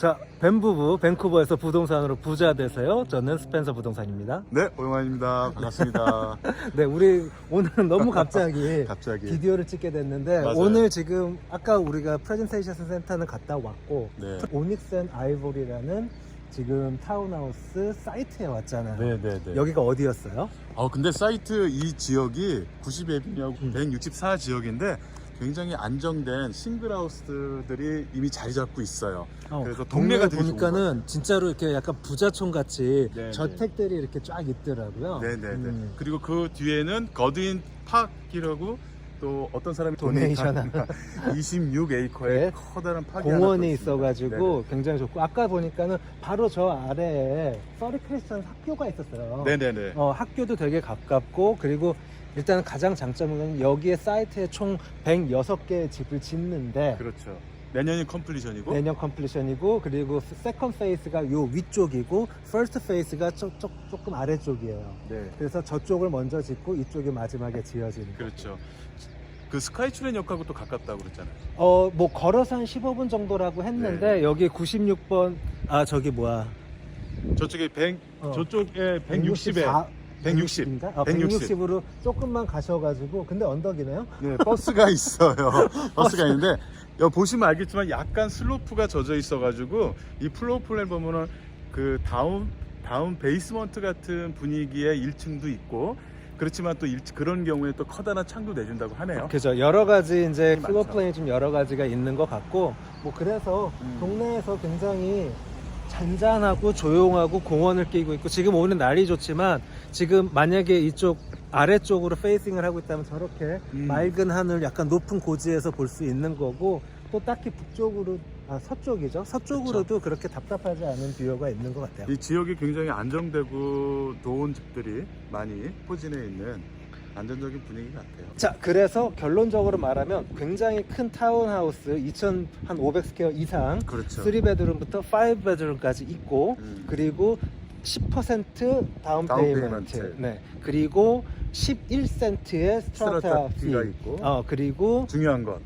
자, 벤 부부 밴쿠버에서 부동산으로 부자 되세요. 저는 스펜서 부동산입니다. 네, 오영환입니다. 반갑습니다. 네, 우리 오늘은 너무 갑자기 갑자기. 비디오를 찍게 됐는데 맞아요. 오늘 지금 아까 우리가 프레젠테이션 센터는 갔다 왔고 네. 오닉스 앤 아이보리라는 지금 타운하우스 사이트에 왔잖아요. 네, 네, 네. 여기가 어디였어요? 어, 근데 사이트 이 지역이 90에비냐고 음. 164 지역인데 굉장히 안정된 싱글하우스들이 이미 자리 잡고 있어요. 어, 그래서 동네가 되게 좋은 보니까는 진짜로 이렇게 약간 부자촌 같이 네, 저택들이 이렇게 쫙 있더라고요. 네, 네, 네. 음. 그리고 그 뒤에는 거드인 파크라고 또 어떤 사람이 도네이션 도네이션 26에이커의 네. 커다란 파기 공원이. 있어가지고 굉장히 좋고 아까 보니까는 바로 저 아래에 서리 크리스천 학교가 있었어요. 네, 네, 네. 어, 학교도 되게 가깝고 그리고 일단 가장 장점은 여기에 사이트에 총 106개의 집을 짓는데 그렇죠. 내년이 컴플리션이고 내년 컴플리션이고 그리고 세컨 페이스가 요 위쪽이고 퍼스트 페이스가 조, 조, 조금 아래쪽이에요. 네. 그래서 저쪽을 먼저 짓고 이쪽이 마지막에 지어지는. 그렇죠. 그 스카이 트렌 역하고 또 가깝다고 그랬잖아요. 어, 뭐 걸어서 한 15분 정도라고 했는데 네. 여기 96번 아 저기 뭐야 저쪽에 100, 어. 저쪽에 160에 160. 인가? 아, 160. 160 으로 조금만 가셔가지고 근데 언덕이네요. 네, 버스가 있어요. 버스가 있는데 여기 보시면 알겠지만 약간 슬로프가 젖어 있어가지고 이 플로우 플랜 보면은 그 다운 다운 베이스먼트 같은 분위기의 1층도 있고 그렇지만 또 일- 그런 경우에 또 커다란 창도 내준다고 하네요. 그죠. 여러 가지 이제 많죠. 플로 플랜이 좀 여러 가지가 있는 것 같고 뭐 그래서 음. 동네에서 굉장히 잔잔하고 조용하고 공원을 끼고 있고 지금 오는 날이 좋지만 지금 만약에 이쪽 아래쪽으로 페이싱을 하고 있다면 저렇게 음. 맑은 하늘 약간 높은 고지에서 볼 수 있는 거고 또 딱히 북쪽으로 아 서쪽이죠? 서쪽으로도 그렇게 답답하지 않은 뷰가 있는 것 같아요. 이 지역이 굉장히 안정되고 좋은 집들이 많이 포진해 있는 안정적인 분위기 같아요. 자 그래서 결론적으로 말하면 굉장히 큰 타운하우스 2,500 스퀘어 이상 그렇죠. 3베드룸부터 5베드룸까지 있고 음. 그리고 10% 다운 다운 페이먼트 페이먼트. 네 그리고 11센트의 스트라타 스트라타 피 피가 있고. 어 그리고 중요한 건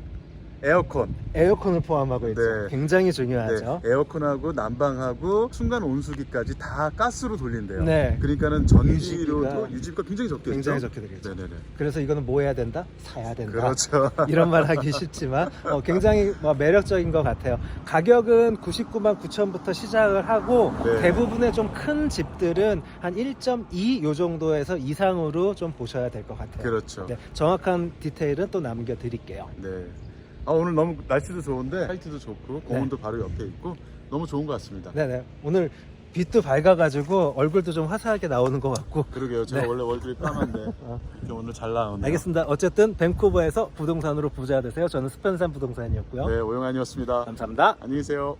에어컨. 에어컨을 포함하고 있죠 네. 굉장히 네, 중요하죠 에어컨하고 난방하고 순간 온수기까지 다 가스로 돌린대요. 네. 그러니까는 전기로 유지비가 유지비가 굉장히 적겠죠. 굉장히 적게 되겠죠 네네네. 그래서 이거는 뭐 해야 된다 사야 된다 그렇죠. 이런 말 하기 쉽지만 어, 굉장히 뭐 매력적인 것 같아요. 가격은 99만 9천부터 시작을 하고 네. 대부분의 좀 큰 집들은 한 1.2 요 정도에서 이상으로 좀 보셔야 될 것 같아요. 그렇죠. 네, 정확한 디테일은 또 남겨드릴게요. 네. 아 오늘 너무 날씨도 좋은데 사이트도 네. 좋고 공원도 바로 옆에 있고 너무 좋은 것 같습니다. 네네 오늘 빛도 밝아가지고 얼굴도 좀 화사하게 나오는 것 같고 그러게요. 제가 네. 원래 얼굴이 까만데 어. 이렇게 오늘 잘 나오네요. 알겠습니다. 어쨌든 밴쿠버에서 부동산으로 부자 되세요. 저는 스펜산 부동산이었고요. 네, 오영환이었습니다. 감사합니다. 안녕히 계세요.